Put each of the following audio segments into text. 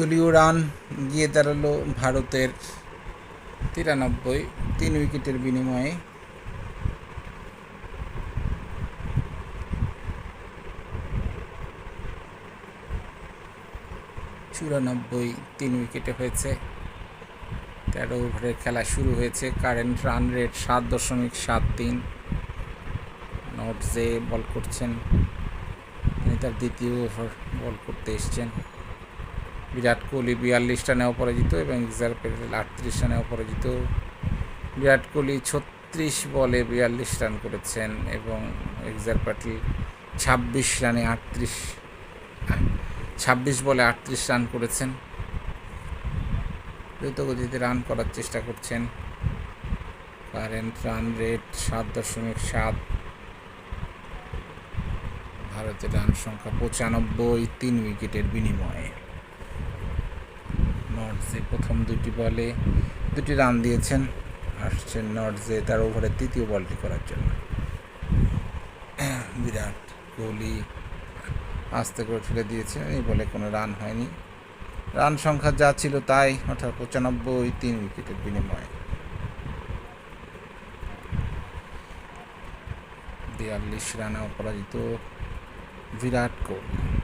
দলীয় রান গিয়ে দাঁড়াল ভারতের তিরানব্বই, তিন উইকেটের বিনিময়ে। চুরানব্বই, তিন উইকেটে হয়েছে। তেরো ওভারের খেলা শুরু হয়েছে। কারেন্ট রান রেট সাত দশমিক সাত তিন। নটজে বল করছেন, তিনি তার দ্বিতীয় ওভার বল করতে এসছেন। বিরাট কোহলি বিয়াল্লিশ রানে অপরাজিত এবং ইকজার প্যাটেল আটত্রিশ রানে অপরাজিত বিরাট কোহলি ছত্রিশ বলে বিয়াল্লিশ রান করেছেন এবং এক্সার প্যাটেল ছাব্বিশ রানে আটত্রিশ ছাব্বিশ বলে আটত্রিশ রান করেছেন। দ্রুতগতিতে রান করার চেষ্টা করছেন। কারেন্ট রান রেট সাত দশমিক সাত। ভারতের রান সংখ্যা পঁচানব্বই তিন উইকেটের বিনিময়ে। নর্থসে প্রথম দুটি বলে দুটি রান দিয়েছেন, আসছেন নর্থসে তার ওভারের তৃতীয় বলটি করার জন্য। বিরাট কোহলি আস্তে করে ফেলে দিয়েছেন এই বলে কোনো রান হয়নি। রান সংখ্যা যা ছিল তাই, অর্থাৎ পঁচানব্বই তিন উইকেটের বিনিময়ে। বিয়াল্লিশ রানে অপরাজিত বিরাট কোহলি।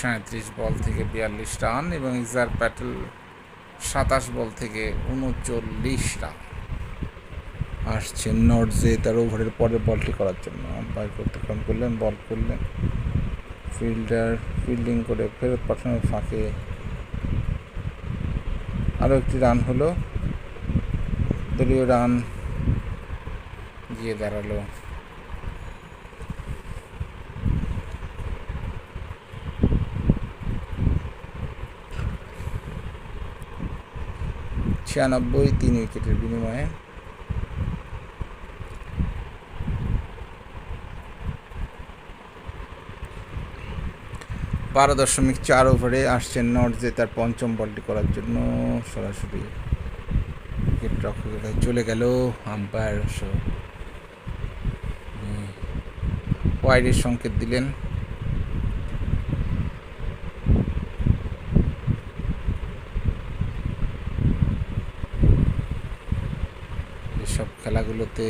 সাঁত্রিশ বল থেকে বিয়াল্লিশ রান এবং ইজার প্যাটেল সাতাশ বল থেকে উনচল্লিশ রান। আসছেন নর্জে তার ওভারের পরে বলটি করার জন্য। আম্পায়ার প্রত্যক্ষণ করলেন, বল করলেন। ফিল্ডার ফিল্ডিং করে ফেরত পাঠানোর ফাঁকে আরও একটি রান হলো। দলীয় রান গিয়ে দাঁড়াল। ছিয়ানব্বই তিন উইকেটের বিনিময়ে। বারো দশমিক চার ওভারে আসছেন নর্থে, তার পঞ্চম বলটি করার জন্য সরাসরি উইকেট রক্ষকের কাছে চলে গেল আম্পায়ার ওয়াইডের সংকেত দিলেন। এসব খেলাগুলোতে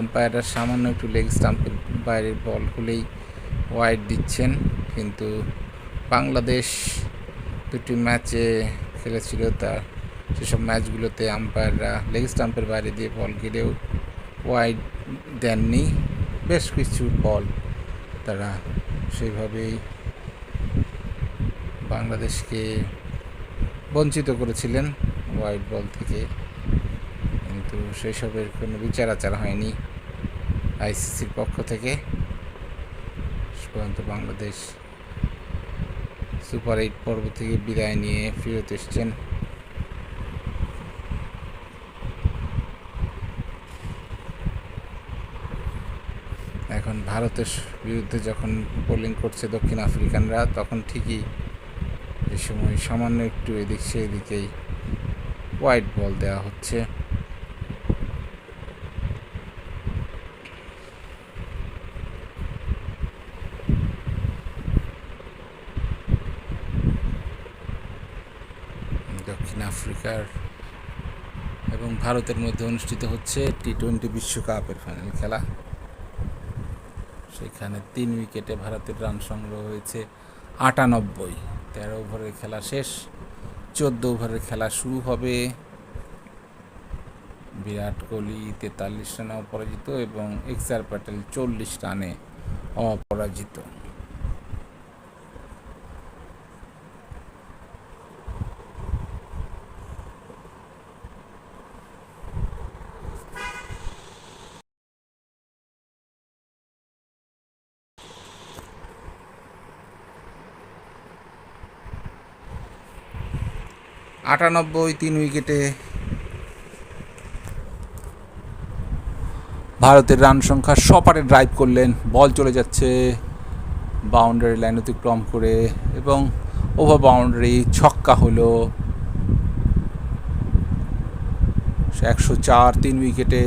আম্পায়াররা সামান্য একটু লেগ স্টাম্পের বাইরের বল ওয়াইড দিচ্ছেন। কিন্তু বাংলাদেশ দুটি ম্যাচে খেলেছিল। তা সেসব ম্যাচগুলোতে আম্পায়াররা লেগ স্টাম্পের বাইরে দিয়ে বল গেলেও ওয়াইড দেননি। বেশ কিছু বল তারা সেইভাবেই বাংলাদেশকে বঞ্চিত করেছিলেন। ওয়াইড বল থেকে কিন্তু সেসবের কোনো বিচার আচার হয়নি। আইসিসির পক্ষ থেকে। পর্যন্ত বাংলাদেশ সুপার এইট পর্ব থেকে বিদায় নিয়ে ফিরত এসছেন। এখন ভারতের বিরুদ্ধে যখন বোলিং করছে দক্ষিণ আফ্রিকানরা, তখন ঠিকই এ সময় সামান্য একটু এদিক সেদিকেই হোয়াইট বল দেওয়া হচ্ছে দক্ষিণ আফ্রিকার এবং ভারতের মধ্যে অনুষ্ঠিত হচ্ছে টি টোয়েন্টি বিশ্বকাপের ফাইনাল খেলা। সেখানে তিন উইকেটে ভারতের রান সংগ্রহ হয়েছে আটানব্বই। তেরো ওভারের খেলা শেষ, চোদ্দ ওভারের খেলা শুরু হবে। বিরাট কোহলি তেতাল্লিশ রানে অপরাজিত এবং এক্সার প্যাটেল চল্লিশ রানে অপরাজিত। আটানব্বই, তিন উইকেটে। ভারতের রান সংখ্যা সপারে ড্রাইভ করলেন। বল চলে যাচ্ছে বাউন্ডারি লাইন অতিক্রম করে এবং ওভার বাউন্ডারি ছক্কা হলো। একশো চার, তিন উইকেটে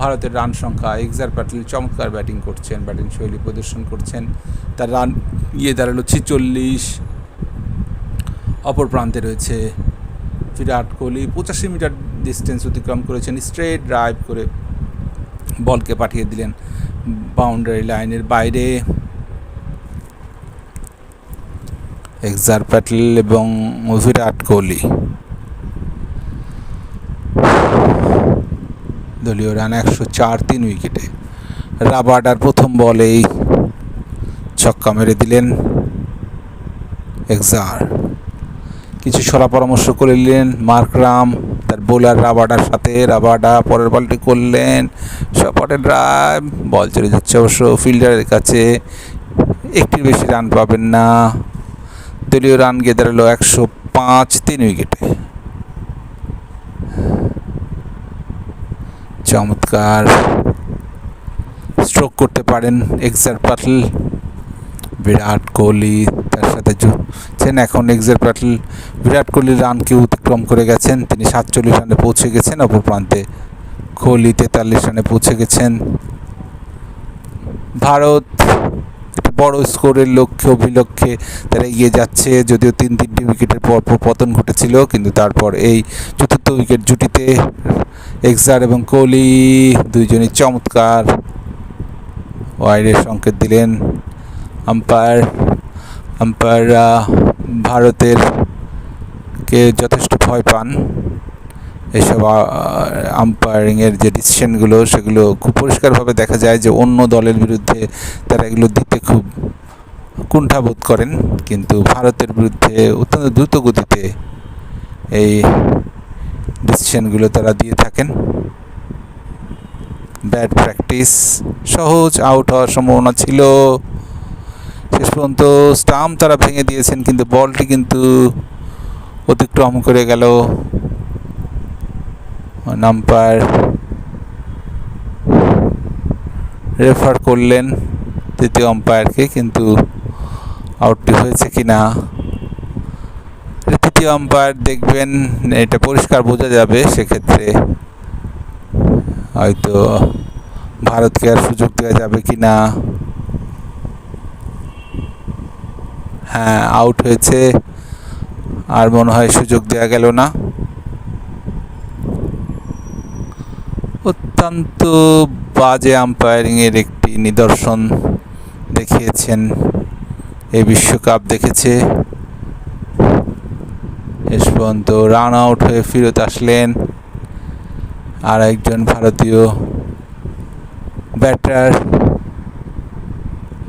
ভারতের রান সংখ্যা। এক্সার প্যাটেল চমৎকার ব্যাটিং করছেন ব্যাটিং শৈলী প্রদর্শন করছেন। তার রান ইয়ে দাঁড়াল ছেচল্লিশ, অপর প্রান্তে রয়েছে বিরাট কোহলি পঁচাশি মিটার ডিস্টেন্স অতিক্রম করেছেন স্ট্রেট ড্রাইভ করে বলকে পাঠিয়ে দিলেন বাউন্ডারি লাইনের বাইরে। এক্সার প্যাটেল এবং বিরাট কোহলি। দলীয় রান একশো চার তিন উইকেটে। রাবার্ডার প্রথম বলেই ছক্কা মেরে দিলেন এক্সার। কিছু সলা পরামর্শ করে নিলেন। মার্করাম তার বোলার রাবাডার সাথে, রাবাডা পরের বলটি করলেন। সপটে ড্রাইভ, বল চলে যাচ্ছে অবশ্য ফিল্ডারের কাছে। একটির বেশি রান পাবেন না। দলীয় রান গিয়ে দাঁড়াল একশো পাঁচ তিন উইকেটে। চমৎকার। স্ট্রোক করতে পারেন এক্সার পাটল। বিরাট কোহলি, তার সাথে যুগছেন এখন এক্সার প্যাটেল বিরাট কোহলির রানকে অতিক্রম করে গেছেন। তিনি সাতচল্লিশ রানে পৌঁছে গেছেন, অপর প্রান্তে কোহলি তেতাল্লিশ রানে পৌঁছে গেছেন। ভারত বড় স্কোরের লক্ষ্যে, অভিলক্ষ্যে তারা এগিয়ে যাচ্ছে, যদিও তিন তিনটি উইকেটের পর পর পতন ঘটেছিল, কিন্তু তারপর এই চতুর্থ উইকেট জুটিতে এক্সার এবং কোহলি দুইজনই চমৎকার ওয়াইডের সংকেত দিলেন। আম্পায়ার, আম্পায়াররা ভারতের কে যথেষ্ট ভয় পান। এসব আম্পায়ারিংয়ের যে ডিসিশনগুলো সেগুলো খুব পরিষ্কারভাবে দেখা যায় যে অন্য দলের বিরুদ্ধে তারা এগুলো দিতে খুব কুণ্ঠাবোধ করেন। কিন্তু ভারতের বিরুদ্ধে অত্যন্ত দ্রুত গতিতে এই ডিসিশনগুলো তারা দিয়ে থাকেন। ব্যাড প্র্যাকটিস সহজ আউট হওয়ার সম্ভাবনা ছিল। শেষ পর্যন্ত স্টাম্প তারা ভেঙে দিয়েছেন, কিন্তু বলটি কিন্তু অতিক্রম করে গেল নাম্পায়ার রেফার করলেন তৃতীয় আম্পায়ারকে, কিন্তু আউটটি হয়েছে কি না তৃতীয় আম্পায়ার দেখবেন এটা পরিষ্কার বোঝা যাবে, সেক্ষেত্রে হয়তো ভারতকে আর সুযোগ দেওয়া যাবে কি না হ্যাঁ আউট হয়েছে। আর মনে হয় সুযোগ দেওয়া গেল না। অত্যন্ত বাজে আম্পায়ারিংয়ের একটি নিদর্শন দেখিয়েছেন। এই বিশ্বকাপ দেখেছে। শেষ পর্যন্ত রান আউট হয়ে ফেরত আসলেন আর একজন ভারতীয় ব্যাটার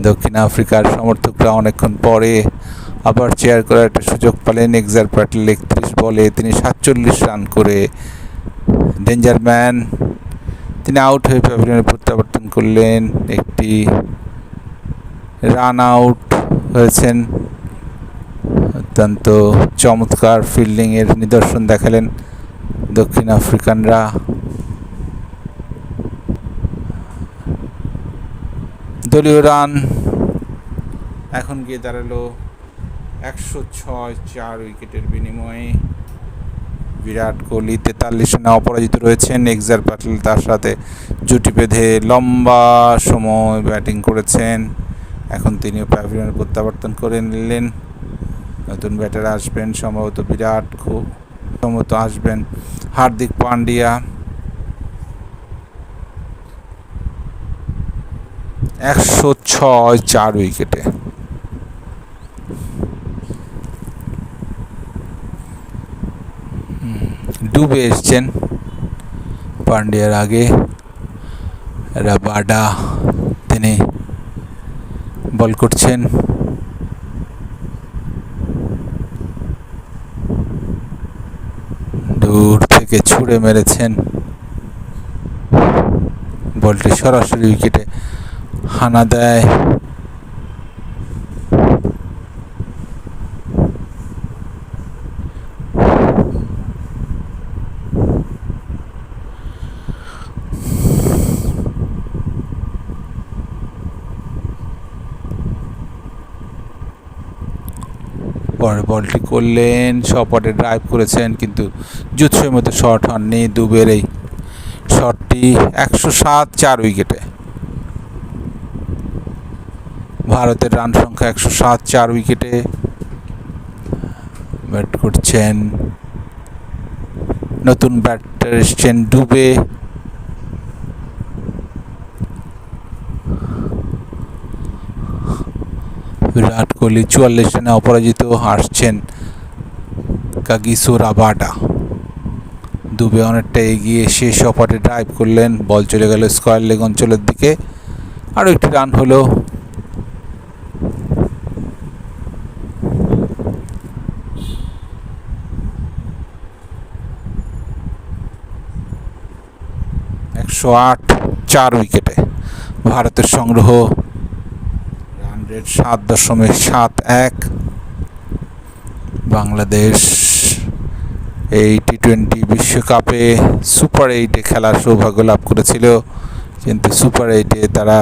দক্ষিণ আফ্রিকার সমর্থকরা অনেকক্ষণ পরে আবার চেয়ার করার একটা সুযোগ পেলেন। এক্সার প্যাটেল একত্রিশ বলে তিনি সাতচল্লিশ রান করে ডেঞ্জার ম্যান তিনি আউট হয়ে প্যাভিলিয়নে প্রত্যাবর্তন করলেন। একটি রান আউট হয়েছেন। অত্যন্ত চমৎকার ফিল্ডিংয়ের নিদর্শন দেখালেন দক্ষিণ আফ্রিকানরা। দলীয় রান। এখন গিয়ে দাঁড়াল একশো ছয় চার উইকেটের বিনিময়ে। বিরাট কোহলি তেতাল্লিশ রানে অপরাজিত রয়েছেন। এক্সার প্যাটেল তার সাথে জুটি বেঁধে লম্বা সময় ব্যাটিং করেছেন। এখন তিনিও প্যাভিলিয়নে প্রত্যাবর্তন করে নিলেন। নতুন ব্যাটার আসবেন সম্ভবত বিরাট খুব সম্ভবত আসবেন হার্দিক পান্ডিয়া। একশো ছয় চার উইকেটে। ডুবে এসছেন পান্ডিয়ার আগে। রাবাডা, তিনি বল করছেন। দূর থেকে ছুঁড়ে মেরেছেন। বলটি সরাসরি উইকেটে হানা দেয়। পরে বলটি করলেন, সপটে ড্রাইভ করেছেন, কিন্তু জুৎসের মতো শট হননি দুবের এই শটটি একশো সাত চার উইকেটে ভারতের রান সংখ্যা একশো সাত, চার উইকেটে ব্যাট করছেন নতুন ব্যাটার এসছেন ডুবে। বিরাট কোহলি চুয়াল্লিশ রানে অপরাজিত আসছেন কাগিসো রাবাডা। দুবে অনেকটা এগিয়ে শেষ অপারে ড্রাইভ করলেন, বল চলে গেল স্কোয়ার লেগ অঞ্চলের দিকে। আরও একটি রান হলো। একশো আট, চার উইকেটে। ভারতের সংগ্রহ রান রেট সাত দশমিক সাত এক। বাংলাদেশ এই টি টোয়েন্টি বিশ্বকাপে সুপার এইটে খেলার সৌভাগ্য লাভ করেছিল। কিন্তু সুপার এইটে তারা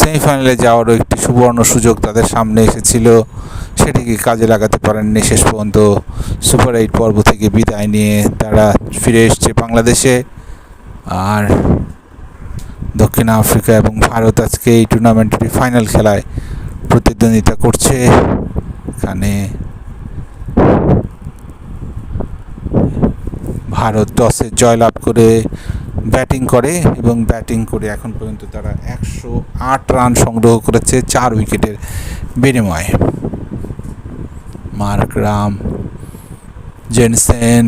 সেমিফাইনালে যাওয়ারও একটি সুবর্ণ সুযোগ তাদের সামনে এসেছিল। সেটিকে কাজে লাগাতে পারেননি শেষ পর্যন্ত। সুপার এইট পর্ব থেকে বিদায় নিয়ে তারা ফিরে এসছে বাংলাদেশে। আর দক্ষিণ আফ্রিকা এবং ভারত আজকে এই টুর্নামেন্টের ফাইনাল খেলায় প্রতিদ্বন্দ্বিতা করছে। এখানে ভারত টসে জয়লাভ করে ব্যাটিং করে এবং ব্যাটিং করে এখন পর্যন্ত তারা একশো আট রান সংগ্রহ করেছে চার উইকেটের বিনিময়ে। মার্ক রাম, জেনসেন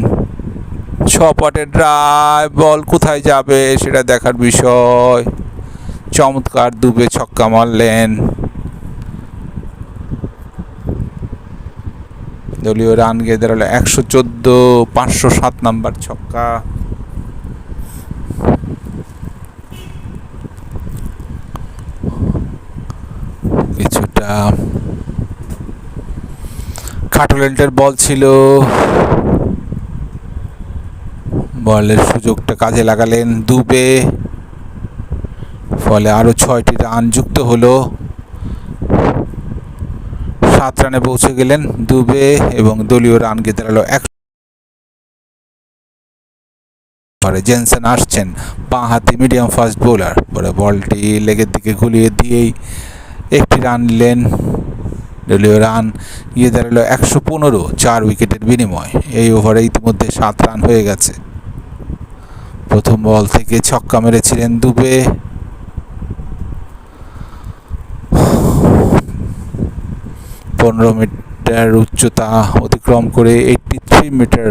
ছ পটের ড্রাইভ বল কোথায় যাবে সেটা দেখার বিষয়। চমৎকার দুবে ছক্কা মারলেন। দলীয় রান গিয়ে দাঁড়াল একশো চোদ্দ, পাঁচশো সাত নাম্বার ছক্কা। কিছুটা খাটলেন্টের বল ছিল। বলের সুযোগটা কাজে লাগালেন দুবে। ফলে আরও ছয়টি রান যুক্ত হলো। সাত রানে পৌঁছে গেলেন দুবে এবং দলীয় রান গিয়ে দাঁড়াল এক পরে জেনসেন আসছেন বাঁ হাতি মিডিয়াম ফাস্ট বোলার। পরে বলটি লেগের দিকে গুলিয়ে দিয়েই একটি রান নিলেন। দলীয় রান গিয়ে দাঁড়াল একশো পনেরো, চার উইকেটের বিনিময়। এই ওভারে ইতিমধ্যে সাত রান হয়ে গেছে। প্রথম বল থেকে ছক্কা মেরেছিলেন দুবে। পনেরো মিটার উচ্চতা অতিক্রম করে এইটটি থ্রি মিটার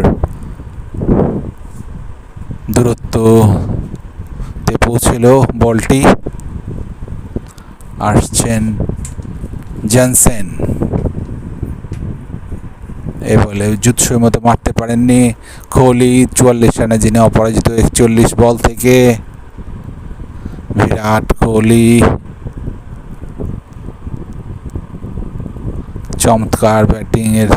দূরত্বতে পৌঁছিল বলটি। আসছেন জনসেন। এ বলে জুৎসের মতো মারতে পারেননি। কোহলি চুয়াল্লিশ রানে যিনি অপরাজিত একচল্লিশ বল থেকে। বিরাট কোহলি। চমৎকার ব্যাটিংয়ের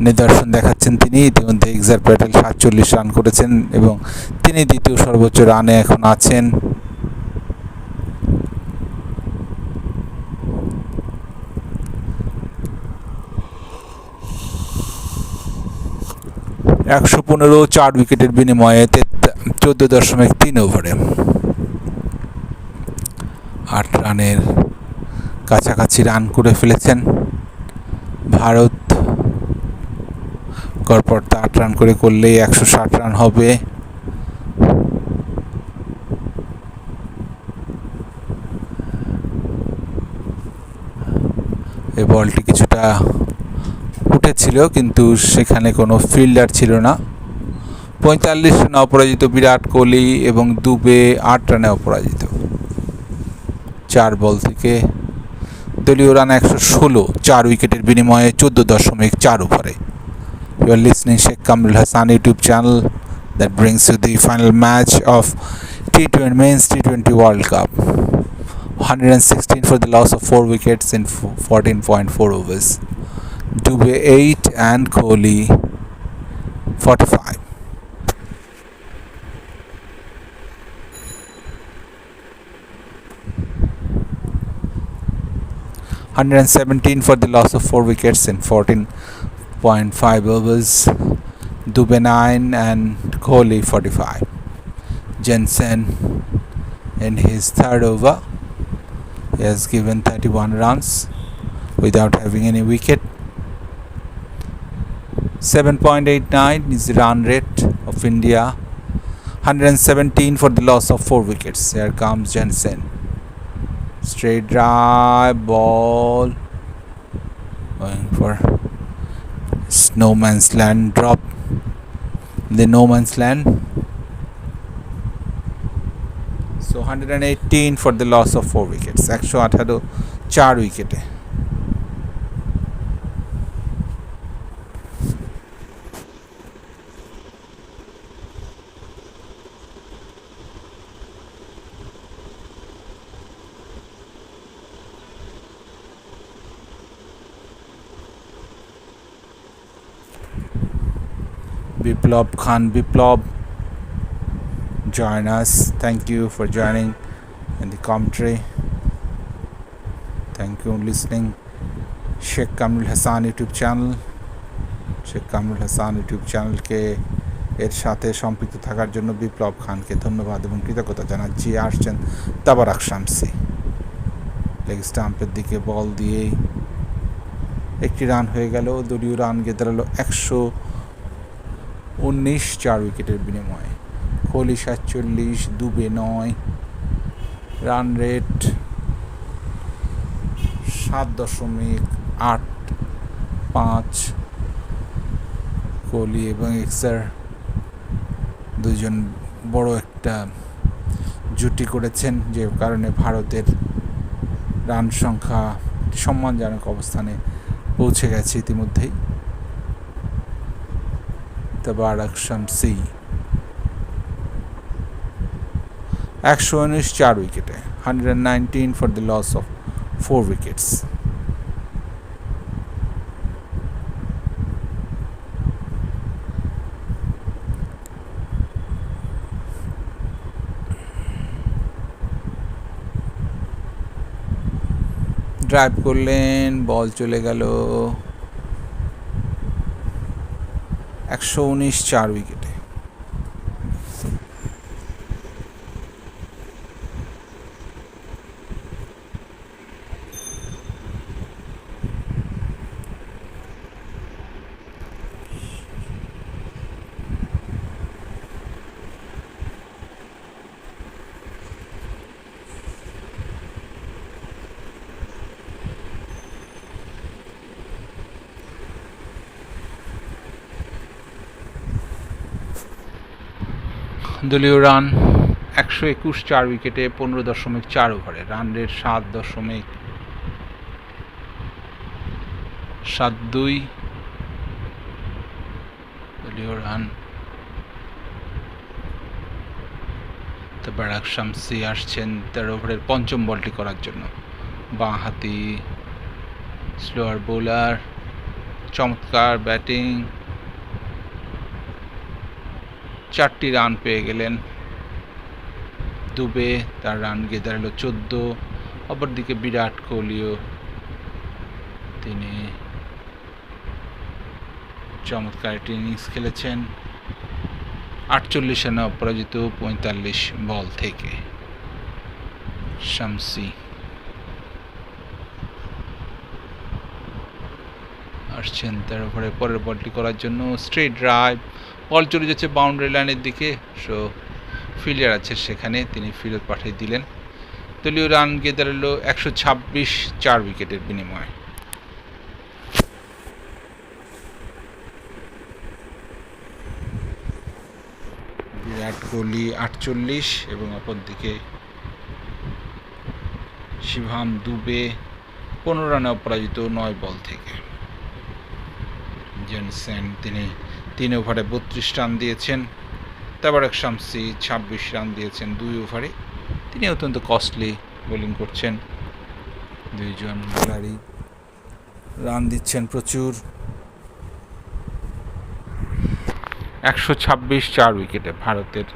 নিদর্শন দেখাচ্ছেন তিনি। ইতিমধ্যে এক্সার প্যাটেল সাতচল্লিশ রান করেছেন এবং তিনি দ্বিতীয় সর্বোচ্চ রানে এখন আছেন। একশো পনেরো, চার উইকেটের বিনিময়ে চোদ্দ দশমিক তিন ওভারে। আট রানের কাছাকাছি রান করে ফেলেছেন ভারত। গড়পড়তা আট রান করে করলেই একশো ষাট রান হবে। এই বলটি কিছুটা উঠেছিল কিন্তু সেখানে কোনো ফিল্ডার ছিল না। পঁয়তাল্লিশ রানে অপরাজিত বিরাট কোহলি এবং দুবে আট রানে অপরাজিত। চার বল থেকে দলীয় রান একশো ষোলো, চার উইকেটের বিনিময়ে চোদ্দ দশমিক চার ওভারে। You listening Sheikh Kamrul Hasan YouTube channel that brings you the final match of T twenty men's T twenty world cup 116 for the loss of 4 wickets in 14.4 overs. Dubey 8 and Kohli 45. Hundred and seventeen for the loss of four wickets in fourteen point five overs. Dubey nine and Kohli forty five. Jensen in his third over. He has given 31 runs without having any wicket. 7.89 is run rate of India. 117 for the loss of 4 wickets. Here comes Jensen. Straight drive ball. Going for snowman's land drop. The no man's land. So 118 for the loss of 4 wickets. একশো আঠারো চার উইকেটে Biplab Khan Biplab join us. Thank you for joining in the commentary. Thank you listening. Sheikh Kamrul Hassan YouTube channel. Sheikh Sheikh Kamrul Hasan YouTube চ্যানেলকে এর সাথে সম্পৃক্ত থাকার জন্য বিপ্লব খানকে ধন্যবাদ এবং কৃতজ্ঞতা জানাচ্ছি আসছেন তাবারাক শামসি লেগ স্টাম্পের দিকে বল দিয়েই একটি রান হয়ে গেল দলীয় রান গিয়ে দাঁড়াল একশো উনিশ চার উইকেটের বিনিময়ে। কোহলি সাতচল্লিশ, দুবে নয়। রান রেট সাত দশমিক আট পাঁচ। কোহলি এবং এক্সার দুজন বড় একটা জুটি করেছেন, যে কারণে ভারতের রান সংখ্যা সম্মানজনক অবস্থানে পৌঁছে গেছে ইতিমধ্যেই। তবারক শামসি একশো উনিশ চার উইকেটে hundred nineteen for the loss of four wickets drive করলেন বল চলে গেল একশো উনিশ চার উইকেটে। দলীয় রান একশো একুশ, চার উইকেটে পনেরো দশমিক চার ওভারে। রান রেট সাত দশমিক সাত দুই। দলীয় রান। তারপর শামসি আসছেন তেরো ওভারের পঞ্চম বলটি করার জন্য। বাঁ হাতি স্লোয়ার বোলার, চমৎকার ব্যাটিং। চারটি রান পেয়ে গেলেন। দুবে তার রান গিয়ে দাঁড়াল চোদ্দ। অপরদিকে বিরাট কোহলিও তিনি চমৎকার একটি ইনিংস খেলেছেন। আটচল্লিশ রানে অপরাজিত পঁয়তাল্লিশ বল থেকে। শামসি। আসছেন তার উপরে পরের বলটি করার জন্য। Straight drive. বল চলে যাচ্ছে বাউন্ডারি লাইনের দিকে। সো ফিল্ডার আছে সেখানে, তিনি ফিরত পাঠিয়ে দিলেন। দলীয় রান গিয়ে দাঁড়াল একশো ছাব্বিশ চার উইকেটের বিনিময়ে। বিরাট কোহলি আটচল্লিশ এবং অপরদিকে শিভাম দুবে পনেরো রানে অপরাজিত নয় বল থেকে। জেনসেন, তিনি তিন ওভারে বত্রিশ রান দিয়েছেন। তাবারক শামসি ছাব্বিশ রান দিয়েছেন দুই ওভারে। তিনি অত্যন্ত কস্টলি বোলিং করছেন। দুইজন বোলারই রান দিচ্ছেন প্রচুর। একশো ছাব্বিশ চার উইকেটে ভারতের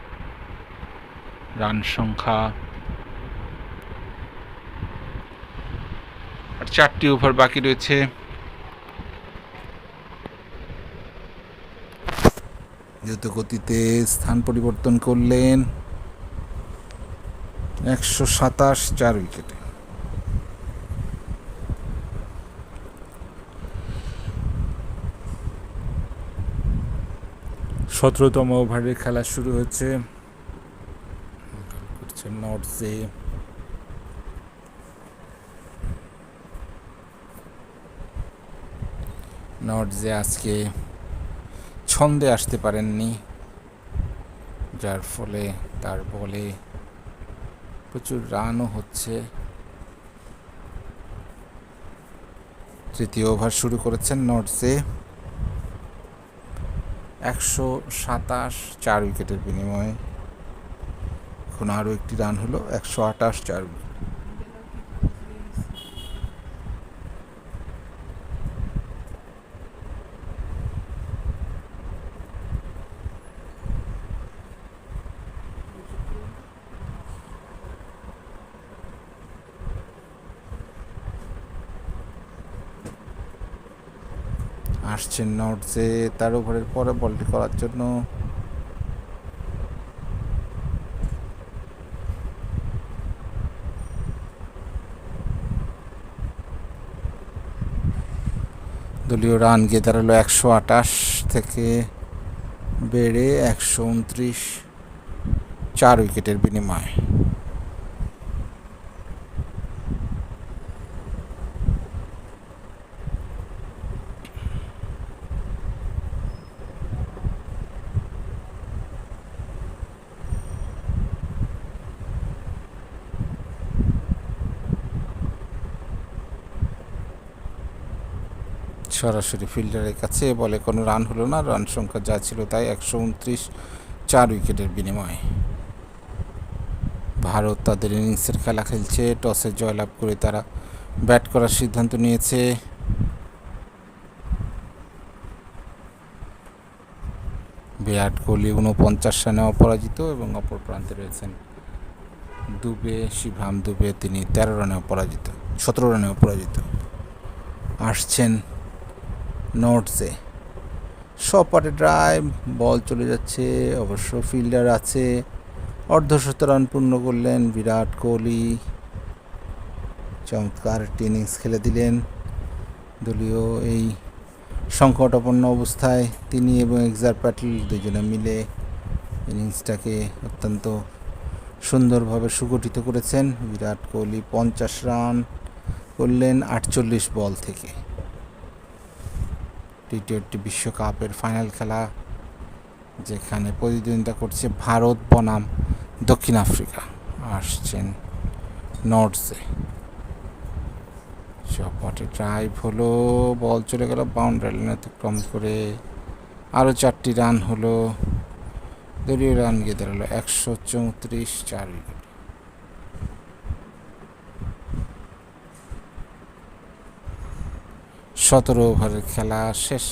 রান সংখ্যা। আর চারটি ওভার বাকি রয়েছে। দ্রুত গতিতে স্থান পরিবর্তন করলেন একশো সাতাশ চার উইকেটে। সতেরোতম ওভারের খেলা শুরু হচ্ছে করছে নর্থসে নর্থসে আজকে ছন্দে আসতে পারেননি, যার ফলে তার বলে প্রচুর রানও হচ্ছে। তৃতীয় ওভার শুরু করেছেন নর্থসে একশো সাতাশ, চার উইকেটের বিনিময়ে। এখন আরও একটি রান হলো, একশো আটাশ, চার উইকেট। আসছেন নর্থসে তার ওভারের পরে বলটি করার জন্য। দলীয় রান গিয়ে দাঁড়াল একশো আটাশ থেকে বেড়ে একশো উনত্রিশ, চার উইকেটের বিনিময়ে। সরাসরি ফিল্ডারের কাছে, বলে কোনো রান হলো না, রান সংখ্যা যা ছিল তাই একশো উনত্রিশ, চার উইকেটের বিনিময়ে। ভারত তাদের ইনিংসের খেলা খেলছে, টসে জয়লাভ করে তারা ব্যাট করার সিদ্ধান্ত নিয়েছে। বিরাট কোহলি উনপঞ্চাশ রানে অপরাজিত এবং অপর প্রান্তে রয়েছেন দুবে শিভাম দুবে, তিনি তেরো রানে অপরাজিত, সতেরো রানে অপরাজিত। আসছেন নোটসে সপাটে ড্রাইভ বল চলে যাচ্ছে, অবশ্য ফিল্ডার আছে। অর্ধশত রান পূর্ণ করলেন বিরাট কোহলি। চমৎকার একটি ইনিংস খেলে দিলেন দলীয় এই সংকটাপন্ন অবস্থায়। তিনি এবং এক্সার প্যাটেল দুজনে মিলে ইনিংসটাকে অত্যন্ত সুন্দরভাবে সুগঠিত করেছেন। বিরাট কোহলি পঞ্চাশ রান করলেন আটচল্লিশ বল থেকে। টি টোয়েন্টি বিশ্বকাপের ফাইনাল খেলা, যেখানে প্রতিদ্বন্দ্বিতা করছে ভারত, বনাম, দক্ষিণ আফ্রিকা, আসছেন নর্থসে চপটে ড্রাইভ হলো বল চলে গেল বাউন্ডারি লাইন অতিক্রম করে আরও চারটি রান হলো, দলীয় রান গিয়ে দাঁড়াল একশো চৌত্রিশ চার সতেরো ওভারের খেলা শেষ।